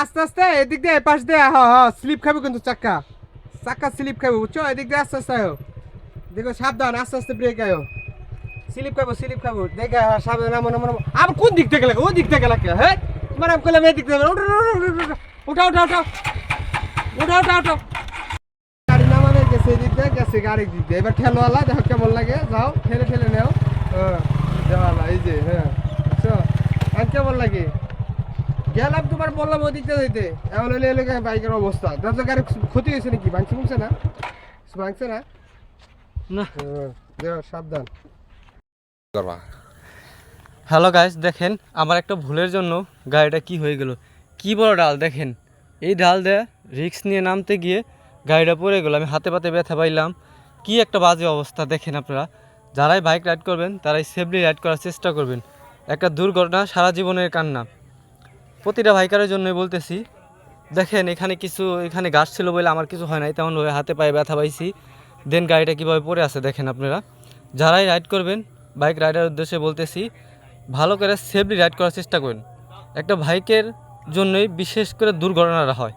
আস্তে আস্তে এদিক দিয়ে এই পাশ দিয়ে হ হ স্লিপ খাবে কিন্তু চাক্কা। চাক্কা স্লিপ খাবে বুঝছ? এদিক দিয়ে আস্তে আস্তে আয়ো। দেখো সাবধান আস্তে আস্তে ব্রেক আয়ো। স্লিপ খাব স্লিপ খাব। দেখে হ্যাঁ, সাবধান নামো নামো আবার কোন দিক থেকে লাগে? ওই দিক থেকে লাগে। হ্যাঁ তোমার আমি করলাম এই দিক থেকে উঠো উঠা উঠা উঠো উঠো। উঠো গাড়ি নামানো গেছে এদিক দিয়ে গেছে গাড়ি দিক দিয়ে। এবার ঠেলোয়ালা দেখো কেমন লাগে। যাও ঠেলে ঠেলে নেও। হ্যাঁ দেওয়ালা এই যে হ্যাঁ কেমন লাগে? তোমার বললাম ওই দিকটা যাইতে এমন হলে এলাকা বাইকের অবস্থা। দাদা গাড়ি ক্ষতি হয়েছে নাকি? ভাঙছে মুখছে না? ভাঙছে না? না। সাবধান। হ্যালো গাইস দেখেন আমার একটা ভুলের জন্য গাড়িটা কি হয়ে গেল। কি বড় ডাল দেখেন। এই ডাল দিয়ে রিক্স নিয়ে নামতে গিয়ে গাড়িটা পড়ে গেল। আমি হাতে পাতে ব্যথা পাইলাম। কি একটা বাজে অবস্থা দেখেন আপনারা। যারাই বাইক রাইড করবেন তারাই সেফলি রাইড করার চেষ্টা করবেন। একটা দুর্ঘটনা সারা জীবনের কান্না। প্রতিটা ভাইকারের জন্যই বলতেছি, দেখেন এখানে কিছু, এখানে গাছ ছিল বলে আমার কিছু হয় নাই তেমন হাতে পায়ে ব্যথা পাইছি। দেন গাড়িটা কীভাবে পড়ে আছে দেখেন আপনারা। যারাই রাইড করবেন বাইক রাইডার উদ্দেশ্যে বলতেছি, ভালো করে সেফলি রাইড করার চেষ্টা করেন। একটা বাইকের জন্যই বিশেষ করে দুর্ঘটনাটা হয়।